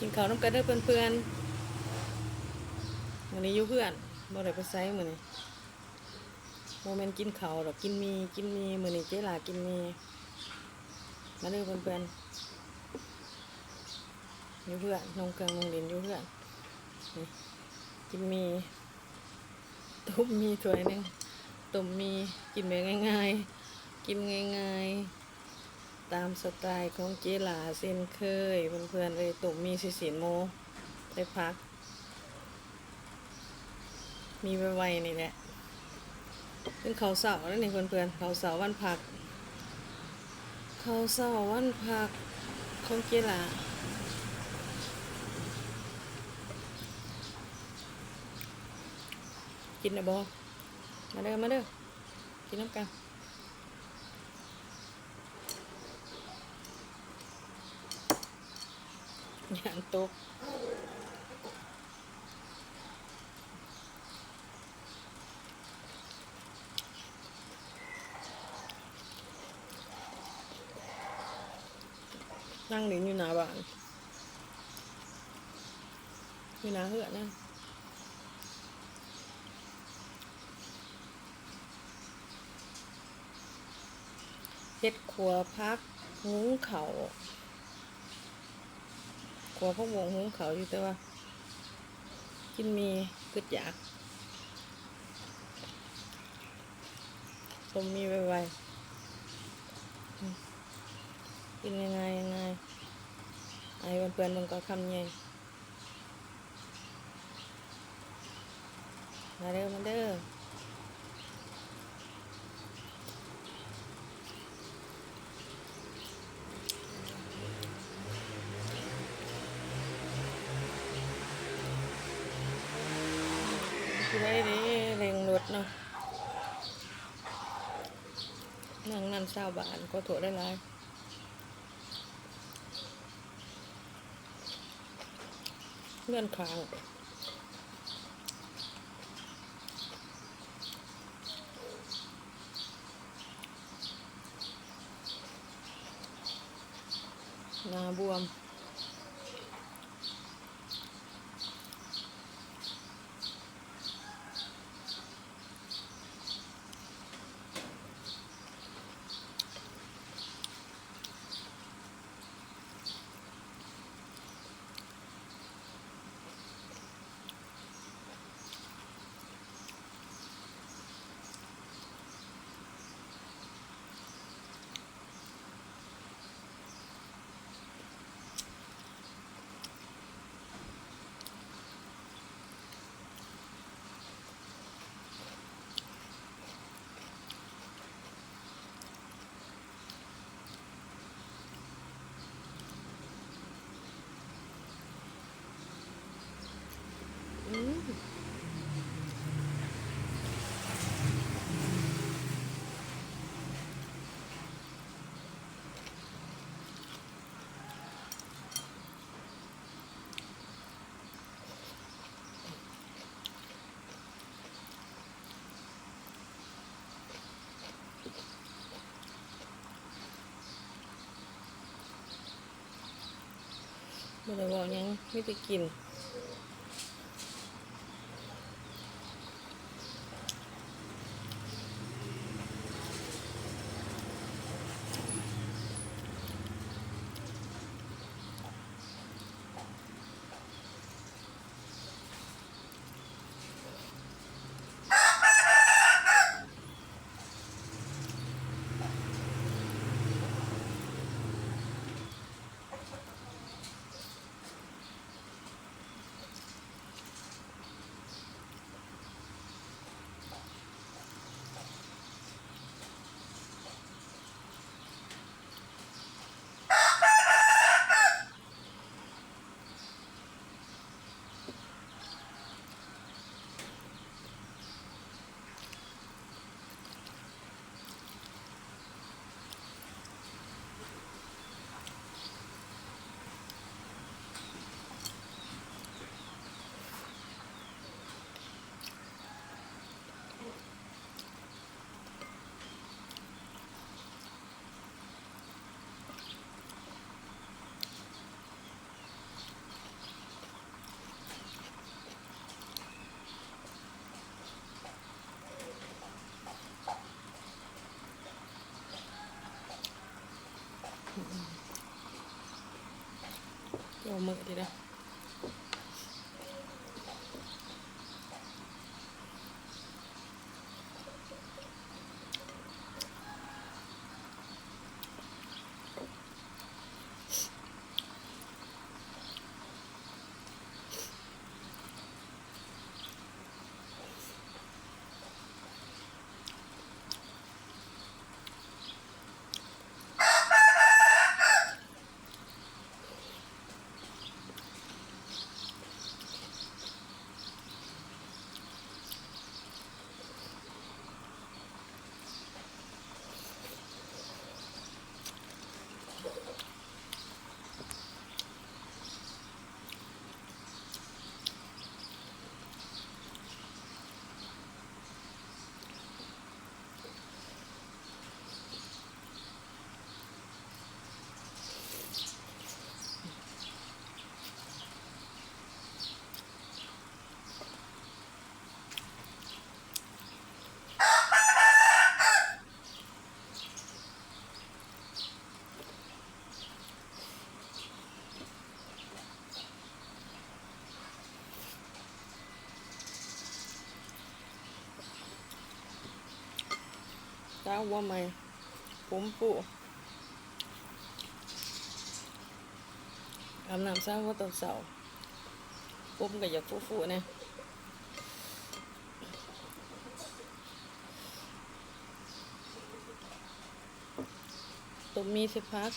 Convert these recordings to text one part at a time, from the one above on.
กินข้าวน้ำกันเด้อเพื่อนๆวันนี้อยู่เพื่อนบ่ได้ไปไซมื้อนี้โมเมนต์กินข้าวดอกกินมีกินมีมือนี้เจ๊ลากินมีมาเด้อเพื่อนๆอยู่เพื่อนนงเครื่องนงเด่นอยู่เพื่อนกินมีต้มมีถ้วยนึงต้มมีกินแบบง่ายๆ กินง่ายๆ ตามสไตล์ของเจหลาเส้นเคย เพื่อนๆเลยตุ่มมีสิสินโมได้พัก มีไวๆนี่แหละเป็นเขาเสาร์นั่นเองเพื่อนๆเขาเสาร์วันพัก เขาเสาร์วันพักของเจหลากินนะบอมาเด้อมาเด้อกินน้ำกัน ยานตกนั่งหลินอยู่หน้าบ้านอยู่หน้าเหือนะเฮ็ดครัวพักหุงเขาว กลัวพวกวงหุ้งเขาอยู่แต่ว่า กินมีกึดอยากผมมีไวๆกินยังไงยังไงไอ้เพื่อนๆมันก็คำใหญ่มาเด้อมาเด้อคือได้เด้เร่งรถเนาะนั่งนั่น เศร้าบานก็ถั่วได้หลายเลื่อนคางนาบวม อืม ไม่ได้บอกหยังไม่ได้กิน เอามือดีนะ จ้าว่าไหมผมปูอาบน้ำเช้าว่าตอนเสาร์ผมก็อยากฟูๆนะต้มมีสิพัก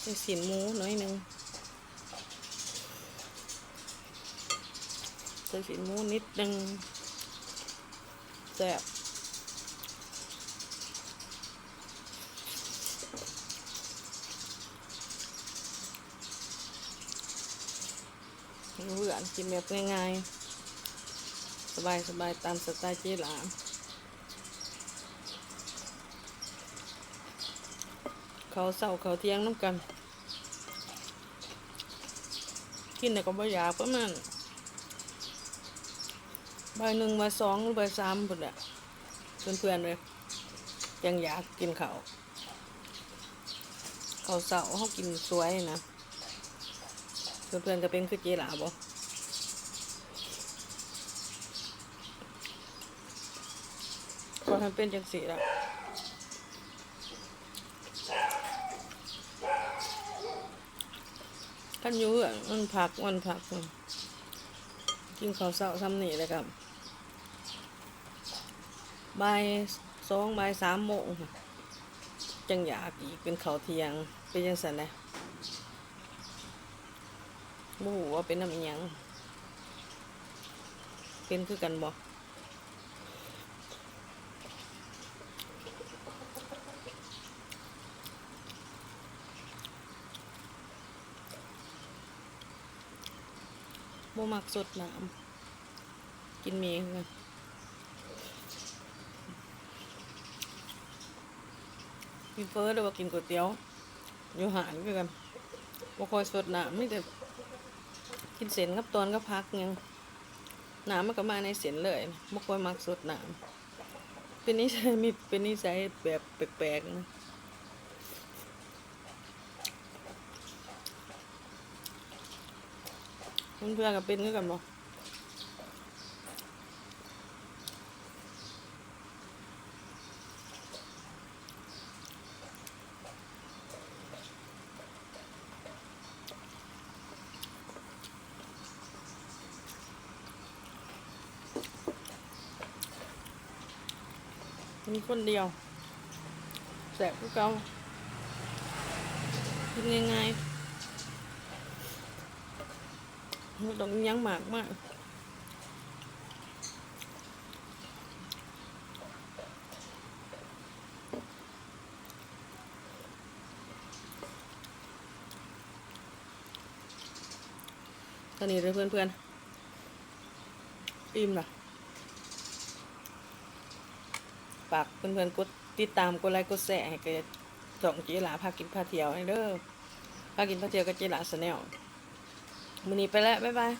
ใส่สินหมูน่อยหนึ่งใส่สินหมูนิดหนึ่งแซ่บ เบื่อนกินแบบง่ายๆ สบายๆ ตามสไตล์เจ๊หลานเขาเศร้าเขาเที่ยงน้ำกัน กินแต่ก็บ่อยากประมาณใบหนึ่งใบาสองหรือใบสามพุ่นแหละเพื่อนๆเลยยังอยากกินเขาเขาเศร้าเขากินสวยนะ เพื่อนๆก็เป็นคือเจหลาบ่ก็ทำเป็นจังสีละกันอยู่อะมันผักมันผักมันกินข้าวเช้าซ้ำนี่เลยครับบ่ายสองบ่ายสามโมงจังอยากอีกเป็นข้าวเทียงเป็นยังสันนะ บูว่าเป็นน้ำอิหยัง เป็นคือกันบ่บ่มักสดน้ำกินเมย์คือกันกินเฟอหรือว่ากินก๋วยเตี๋ยวอยู่หานคือกันบ่คอยสดน้ำไม่แต่ กินเส้นกับตอนก็พักยังน้ำมันก็มาในเส้นเลยบ่ค่อยมักสดน้ำเป็นนิสัยมีเป็นนิสัยแบบแปลกๆนะเพื่อนๆก็เป็นคือกันบ่ มีคนเดียวแสบคือเก่ากินง่ายๆไม่ต้องยั้งหมากมากตอนนี้เลยเพื่อนๆอิ่มละ ฝากเพื่อนๆกดติดตามกดไลค์กดแชร์ให้กับสองจีหลาพากินพาเที่ยวให้เด้อพากินพาเที่ยวกับจีหลาสแนลมือนี้ไปแล้วบ๊ายบาย